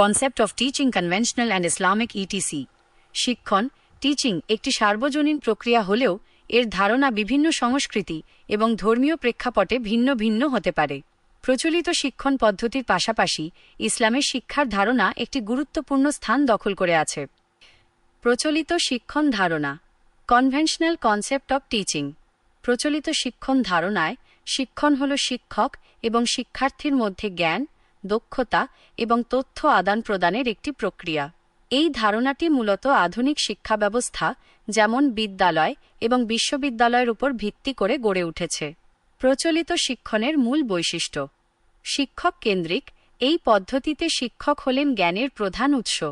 Concept of teaching conventional and Islamic ETC শিক্ষণ teaching একটি সার্বজনীন প্রক্রিয়া হলেও এর ধারণা বিভিন্ন সংস্কৃতি এবং ধর্মীয় প্রেক্ষাপটে ভিন্ন ভিন্ন হতে পারে। প্রচলিত শিক্ষণ পদ্ধতির পাশাপাশি ইসলামের শিক্ষার ধারণা একটি গুরুত্বপূর্ণ স্থান দখল করে আছে। প্রচলিত শিক্ষণ ধারণা কনভেনশনাল কনসেপ্ট অব টিচিং প্রচলিত শিক্ষণ ধারণায় শিক্ষণ হল শিক্ষক এবং শিক্ষার্থীর মধ্যে জ্ঞান দক্ষতা এবং তথ্য আদান প্রদানের একটি প্রক্রিয়া। এই ধারণাটি মূলত আধুনিক শিক্ষা ব্যবস্থা যেমন বিদ্যালয় এবং বিশ্ববিদ্যালয়ের উপর ভিত্তি করে গড়ে উঠেছে। প্রচলিত শিক্ষণের মূল বৈশিষ্ট্য। শিক্ষক কেন্দ্রিক এই পদ্ধতিতে শিক্ষক হলেন জ্ঞানের প্রধান উৎস।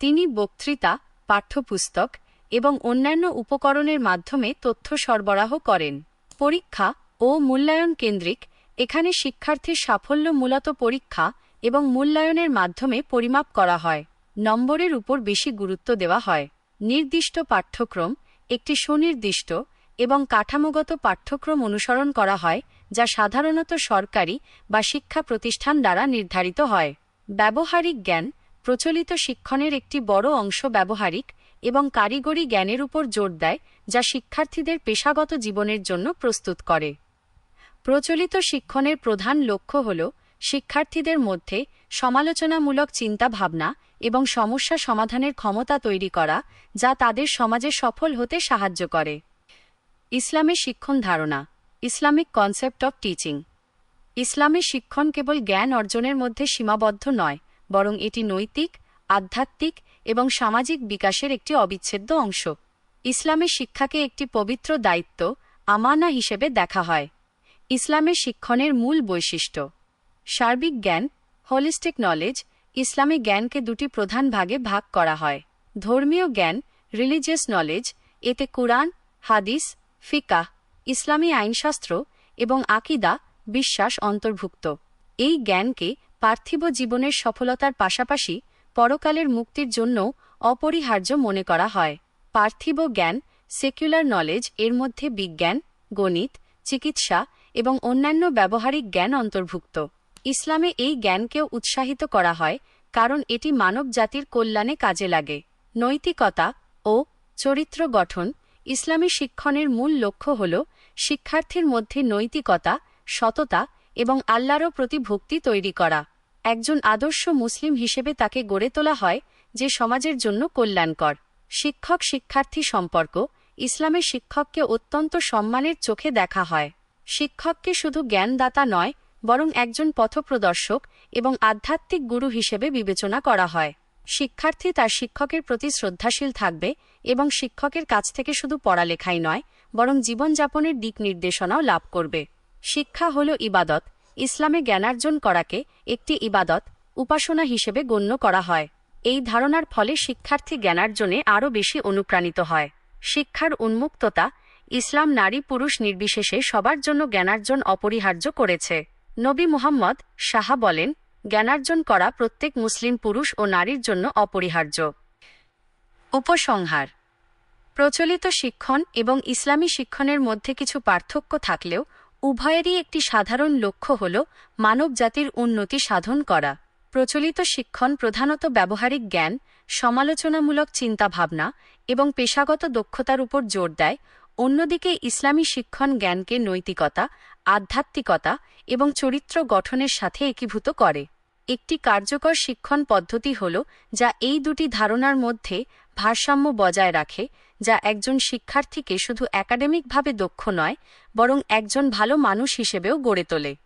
তিনি বক্তৃতা, পাঠ্যপুস্তক এবং অন্যান্য উপকরণের মাধ্যমে তথ্য সরবরাহ করেন। পরীক্ষা ও মূল্যায়ন কেন্দ্রিক এখানে শিক্ষার্থীর সাফল্য মূলত পরীক্ষা এবং মূল্যায়নের মাধ্যমে পরিমাপ করা হয়। নম্বরের উপর বেশি গুরুত্ব দেওয়া হয়। নির্দিষ্ট পাঠ্যক্রম, একটি সুনির্দিষ্ট এবং কাঠামোগত পাঠ্যক্রম অনুসরণ করা হয়, যা সাধারণত সরকারি বা শিক্ষা প্রতিষ্ঠান দ্বারা নির্ধারিত হয়। ব্যবহারিক জ্ঞান, প্রচলিত শিক্ষণের একটি বড় অংশ ব্যবহারিক এবং কারিগরি জ্ঞানের উপর জোর দেয়, যা শিক্ষার্থীদের পেশাগত জীবনের জন্য প্রস্তুত করে। প্রচলিত শিক্ষণের প্রধান লক্ষ্য হল শিক্ষার্থীদের মধ্যে সমালোচনামূলক চিন্তাভাবনা এবং সমস্যা সমাধানের ক্ষমতা তৈরি করা, যা তাদের সমাজে সফল হতে সাহায্য করে। ইসলামের শিক্ষণ ধারণা, ইসলামিক কনসেপ্ট অব টিচিং। ইসলামের শিক্ষণ কেবল জ্ঞান অর্জনের মধ্যে সীমাবদ্ধ নয়, বরং এটি নৈতিক, আধ্যাত্মিক এবং সামাজিক বিকাশের একটি অবিচ্ছেদ্য অংশ। ইসলামের শিক্ষাকে একটি পবিত্র দায়িত্ব, আমানা হিসেবে দেখা হয়। ইসলামের শিক্ষণের মূল বৈশিষ্ট্য। সার্বিক জ্ঞান হোলিস্টিক নলেজ ইসলামী জ্ঞানকে দুটি প্রধান ভাগে ভাগ করা হয়। ধর্মীয় জ্ঞান রিলিজিয়াস নলেজ এতে কুরআন, হাদিস, ফিকাহ, ইসলামী আইনশাস্ত্র এবং আকিদা, বিশ্বাস অন্তর্ভুক্ত। এই জ্ঞানকে পার্থিব জীবনের সফলতার পাশাপাশি পরকালের মুক্তির জন্য অপরিহার্য মনে করা হয়। পার্থিব জ্ঞান সেকুলার নলেজ এর মধ্যে বিজ্ঞান, গণিত, চিকিৎসা এবং অন্যান্য ব্যবহারিক জ্ঞান অন্তর্ভুক্ত। ইসলামে এই জ্ঞানকেও উৎসাহিত করা হয়, কারণ এটি মানব জাতির কল্যাণে কাজে লাগে। নৈতিকতা ও চরিত্র গঠন ইসলামী শিক্ষণের মূল লক্ষ্য হল শিক্ষার্থীর মধ্যে নৈতিকতা, সততা এবং আল্লাহরও প্রতি ভক্তি তৈরি করা। একজন আদর্শ মুসলিম হিসেবে তাকে গড়ে তোলা হয়, যে সমাজের জন্য কল্যাণকর। শিক্ষক শিক্ষার্থী সম্পর্ক ইসলামের শিক্ষককে অত্যন্ত সম্মানের চোখে দেখা হয়। শিক্ষককে শুধু জ্ঞানদাতা নয়, বরং একজন পথপ্রদর্শক এবং আধ্যাত্মিক গুরু হিসেবে বিবেচনা করা হয়। শিক্ষার্থী তার শিক্ষকের প্রতি শ্রদ্ধাশীল থাকবে এবং শিক্ষকের কাছ থেকে শুধু পড়ালেখাই নয়, বরং জীবনযাপনের দিক নির্দেশনাও লাভ করবে। শিক্ষা হল ইবাদত, ইসলামে জ্ঞানার্জন করাকে একটি ইবাদত, উপাসনা হিসেবে গণ্য করা হয়। এই ধারণার ফলে শিক্ষার্থী জ্ঞানার্জনে আরও বেশি অনুপ্রাণিত হয়। শিক্ষার উন্মুক্ততা ইসলাম নারী পুরুষ নির্বিশেষে সবার জন্য জ্ঞানার্জন অপরিহার্য করেছে। নবী মুহাম্মদ সাহা বলেন, জ্ঞানার্জন করা প্রত্যেক মুসলিম পুরুষ ও নারীর জন্য অপরিহার্য। উপসংহার, প্রচলিত শিক্ষণ এবং ইসলামী শিক্ষণের মধ্যে কিছু পার্থক্য থাকলেও, উভয়েরই একটি সাধারণ লক্ষ্য হল মানবজাতির উন্নতি সাধন করা। প্রচলিত শিক্ষণ প্রধানত ব্যবহারিক জ্ঞান, সমালোচনামূলক চিন্তাভাবনা এবং পেশাগত দক্ষতার উপর জোর দেয় অন্যদিকে ইসলামী শিক্ষণ জ্ঞানকে নৈতিকতা, আধ্যাত্মিকতা এবং চরিত্র গঠনের সাথে একীভূত করে। একটি কার্যকর শিক্ষণ পদ্ধতি হল, যা এই দুটি ধারণার মধ্যে ভারসাম্য বজায় রাখে, যা একজন শিক্ষার্থীকে শুধু একাডেমিকভাবে দক্ষ নয়, বরং একজন ভালো মানুষ হিসেবেও গড়ে তোলে।